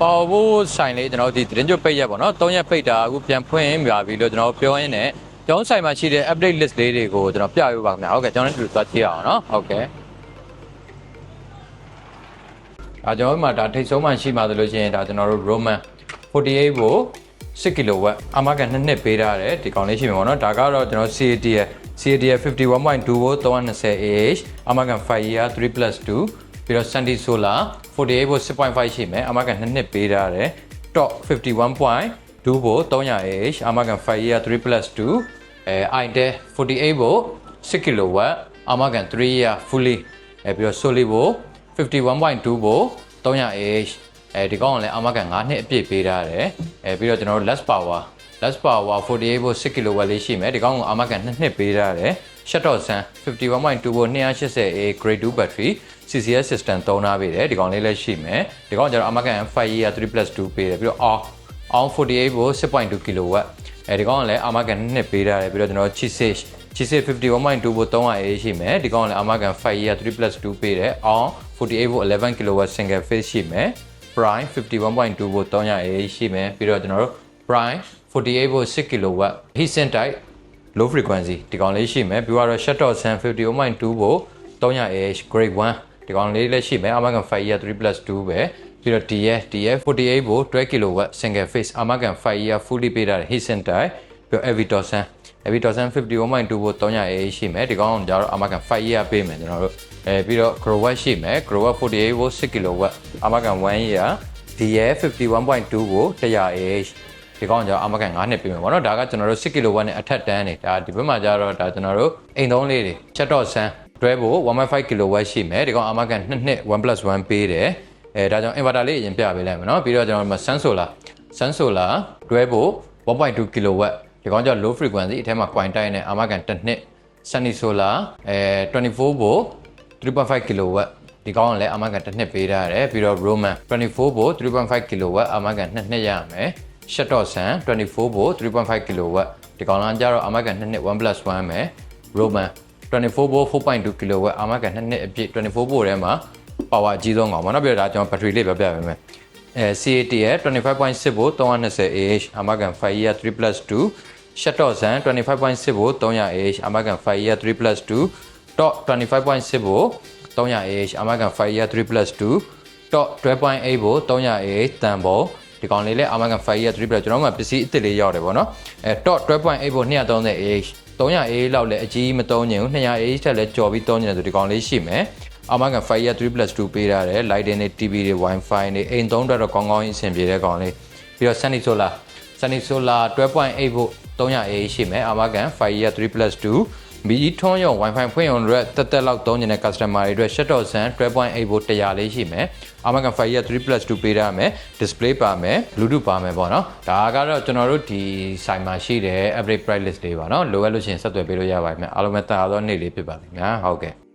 ပေါ်ဖို့ဆိုင်လေးကျွန်တော်ဒီသတင်းကြွပိတ်ရက်ပေါ့နော်၃ရက်ပိတ်တာအခုပြန်ဖွင့်ပြပြီလို့ကျွန်တော်ပြောရင်းနဲ့ကျောင်းဆိုင်မှာရှိတဲ့ update list လေးတွေကိုကျွန်တော်ပြရပါခင်ဗျာဟုတ်ကဲ့ကျွန်တော်တို့သွားကြည့်အောင်နော်ဟုတ်ကဲ့အဲကျွန်တော်တို့မှာဒါထိတ်ဆုံးမှရှိမှသလိုရှိရင်ဒါကျွန်တော်တို့ Roman 48ကို6 kW အမကန်နှစ်နှစ်ပေးထားတယ်ဒီကောင်လေးရှိမှာပေါ့နော်ဒါကတော့ကျွန်တော် CAT ရဲ့ CAT ရဲ့51.2 volt 320 AH အမကန် 5 year 3 plus 2 ပြီးတော့ Sandy Solar 48 volt 6.5ရှိမယ်အမကန်နှစ်နှစ်ပေးထားတယ် top 51.2 volt 300 AH အမကန်5 year 3 plus 2အဲ itel 48 volt 6 kW အမကန်3 year fully အဲပြီးတော့ solid volt 51.2 volt 300 AH အဲဒီကောင်ကလည်းအမကန်9နှစ်အပြည့်ပေးထားတယ်အဲပြီးတော့ကျွန်တော်တို့ less power less power 48 volt 6 kW လေးရှိမယ်ဒီကောင်ကအမကန်2နှစ်ပေးထားတယ် shutdown sun 51.2 volt 280A grade 2 battery CCS system သုံးထားပေးတယ်ဒီကောင်လေးလည်းရှိမယ်ဒီကောင်ကျတော့အမကန်5 year 3 plus 2ပေးတယ်ပြီးတော့ on on 48 volt 6.2 kW အဲဒီကောင်ကလည်းအမကန်2နှစ်ပေးထားတယ်ပြီးတော့ကျွန်တော် chissage chissage 51.2 volt 300A ရှိမယ်ဒီကောင်ကလည်းအမကန်5 year 3 plus 2ပေးတယ် on 48 volt 11 kW single phase ရှိမယ် prime 51.2 volt 300A ရှိမယ်ပြီးတော့ကျွန်တော်တို့ prime 48 volt 6 kW heat sink type low frequency ဒီကောင်လေးရှိမယ်ပြီးတော့ shutdown sun 51.2 volt 300A grade 1ဒီကောင်လေးလည်းရှိမယ်အမကန်5 year 3 plus 2ပဲပြီးတော့ DF DF 48 volt 12 kW single phase အမကန်5 year fully ပေးထားတဲ့ heat sink type ပြီးတော့ Avitor sun Avitor sun 51.2 volt 300A ရှိမယ်ဒီကောင်ကျတော့အမကန်5 year ပေးမယ်ကျွန်တော်တို့အဲပြီးတော့ Growatt ရှိမယ် Growatt 48 volt 6 kW အမကန်1 year DF 51.2 volt 100A ဒီကောင်ကြောင့်အမကန်9နှစ်ပြင်မယ်ပေါ့နော်ဒါကကျွန်တော်တို့6 kW နဲ့အထက်တန်းနေဒါဒီဘက်မှာကျတော့ဒါကျွန်တော်တို့အိမ်သုံးလေးတွေချက်တော့ဆန်းတွဲဖို့1.5 kW ရှိမယ်ဒီကောင်အမကန်2နှစ် 1+1 ပေးတယ်အဲဒါကြောင့် inverter လေးအရင်ပြပေးလိုက်မယ်နော်ပြီးတော့ကျွန်တော်တို့ sun solar sun solar တွဲဖို့1.2 kW ဒီကောင်ကြောင့် low frequency အထက်မှာ coin တိုင်းနဲ့အမကန်2နှစ် sunny solar အဲ24 volt 3.5 kW ဒီကောင်းကလည်းအမကန်တစ်နှစ်ပေးထားရတယ်ပြီးတော့ Roman 24 volt 3.5 kW အမကန်နှစ်နှစ်ရမယ် Shutdown Sun 24 volt 3.5 kW ဒီကောင်လားကြတော့အမကန်နှစ်နှစ် 1+1 မယ် Roman 24 volt 4.2 kW အမကန်နှစ်နှစ်အပြည့်24 volt ထဲမှာ power အကြီးဆုံးကောင်ပေါ့နော်ပြီးတော့ဒါကျွန်တော် battery လေးပြပြပေးမယ်အဲ CAT ရဲ့25.6 volt 320 AH အမကန်5 year 3+2 Shutdown Sun 25.6 volt 300 AH အမကန်5 year 3+2 top 25.6 volt 300AH အမကန်5 year 3 plus 2 top 12.8 volt 300AH တန်ပေါ် ဒီကောင်လေးလည်းအမကန်5 year 3 plus ကျွန်တော်တို့ကပစ္စည်းအစ်စ်လေးရောက်တယ်ပေါ့နော်အဲ top 12.8 volt 230AH 300AH လောက်လည်းအကြီးမသုံးညင်ဘူး 200AH ထက်လည်းကြော်ပြီးသုံးညင်တယ်ဆိုဒီကောင်လေးရှိမယ်အမကန်5 year 3 plus 2ပေးထားတယ် lighting တွေ TV တွေ wifi တွေအိမ်သုံးအတွက်တော့ကောင်းကောင်းကြီးအဆင်ပြေတဲ့ကောင်လေးပြီးတော့ sunny solar sunny solar 12.8 volt 300AH ရှိမယ်အမကန်5 year 3 plus 2 မီထွန်းရုံ Wi-Fi ဖွင့်ရုံတွေတက်တက်လောက်သုံးနေတဲ့ customer တွေအတွက် shutdown sun 12.8 volt 100လေးရှိမယ်။ Amagan Fire 3 plus 2ပေးရမယ်။ display ပါမယ်။ Bluetooth ပါမယ်ပေါ့နော်။ဒါကတော့ကျွန်တော်တို့ဒီဆိုင်မှာရှိတဲ့ average price list လေးပါနော်။လိုအပ်လို့ရှိရင်ဆက်သွယ်ပေးလို့ရပါမယ်။အားလုံးပဲတာတော့နေ့လေးဖြစ်ပါလိမ့်မယ်။ဟုတ်ကဲ့။